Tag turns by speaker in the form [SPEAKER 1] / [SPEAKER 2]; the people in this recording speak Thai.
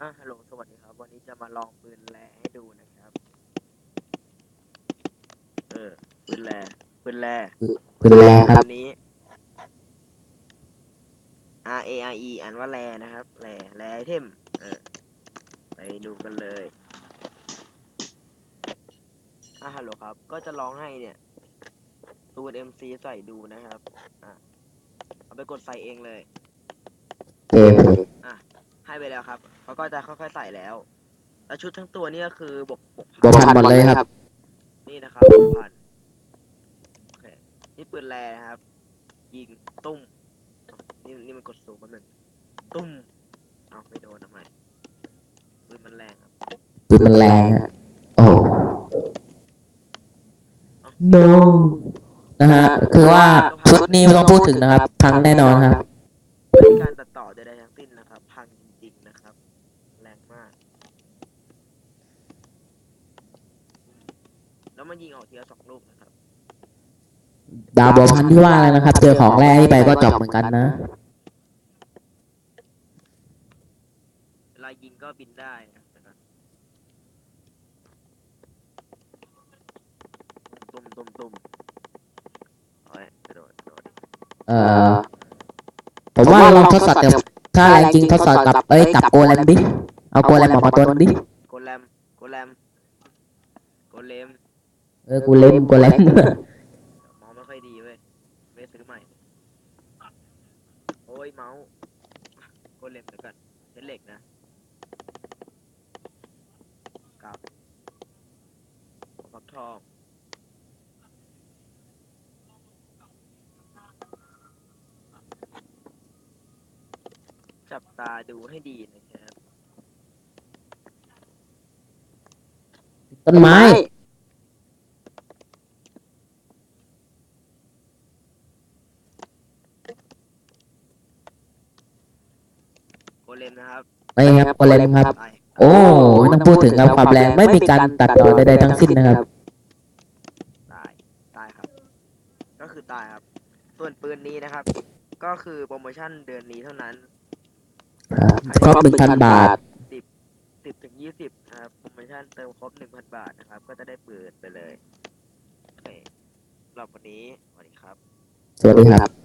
[SPEAKER 1] อะฮัลโหล สวัสดีครับ วันนี้จะมาลองปืนแรให้ดูนะครับ เออ ปืนแรปืนแร
[SPEAKER 2] ปืนแรงครับ
[SPEAKER 1] นนี้ R A R E อ่านว่าแรนะครับ แรแรไอเทม เออ ไปดูกันเลยอะฮัลโหลครับ ก็จะลองให้เนี่ยตูน MC ใส่ดูนะครับ อะ เอาไปกดใส่เองเลย
[SPEAKER 2] เกม
[SPEAKER 1] ให้ไปแล้วครับเขาก็จะค่อยๆใส่แล้วแล้วชุดทั้งตัวนี่ก็คือบวกบวก
[SPEAKER 2] บวกพันหมดเลยครับ
[SPEAKER 1] นี่นะครับบวกพันโอเคนี่ปืนแรนะครับ ยิงตุ้มนี่นี่มันกดสูงแป๊บนึงตุ้มเอาไม่โดนทำไมปืนมันแรงครับ
[SPEAKER 2] ปืนมันแรงอะโอ้ no นะฮะคือว่าชุดนี้ไม่ต้องพูดถึงนะครับ พังแน่นอนครับ
[SPEAKER 1] ไม่มีการตัดต่อใดๆทั้งสิ้นนะครับ พังจริงๆนะครับ แรงมาก แล้วมันยิงออกทีละสองลูกนะครับ
[SPEAKER 2] ดาวบวกพันที่ว่าเลยนะครับ เจอของแร่ที่ไปก็จบเหมือนกันนะ
[SPEAKER 1] เวลายิงก็บินได้นะครับตุ้มตุ้มตุ้มโอ้ยกระโดดกระโดด
[SPEAKER 2] เอ่อผมว่าลองทดสอบแต่ถ้าแรงจริงทดสอบกับเอ้ยกับโกแลมดิ เอาโกแลมออกมาตัวนึงดิ
[SPEAKER 1] โกแลมโกแลมโกเลม
[SPEAKER 2] เออกูเล่มโกแลม
[SPEAKER 1] มองไม่ค่อยดีเว้ยไม่ซื้อใหม่ โอ้ยเมาส์โกเลมเดี๋ยวก่อนใช้เหล็กนะกับฟักทองจับตาดูให้ดีนะครับ
[SPEAKER 2] ต้นไม้
[SPEAKER 1] โกเลมนะครับ
[SPEAKER 2] ไม่ครับโกแลมครับ
[SPEAKER 1] ตาย
[SPEAKER 2] โอ้ไม่ต้องพูดถึงครับความแรงไม่มีการตัดต่อใดๆทั้งสิ้นนะครับ
[SPEAKER 1] ตาย ตายครับ ก็คือตายครับ ส่วนปืนนี้นะครับ ก็คือโปรโมชั่นเดือนนี้เท่านั้น
[SPEAKER 2] ครบหนึ่งพันบาท
[SPEAKER 1] สิบถึงยี่สิบนะครับ โปรโมชั่นเติมครบหนึ่งพันบาทนะครับ ก็จะได้ปืนไปเลยโอเคสำหรับวันนี้สวัสดีครับ
[SPEAKER 2] สวัสดีครับ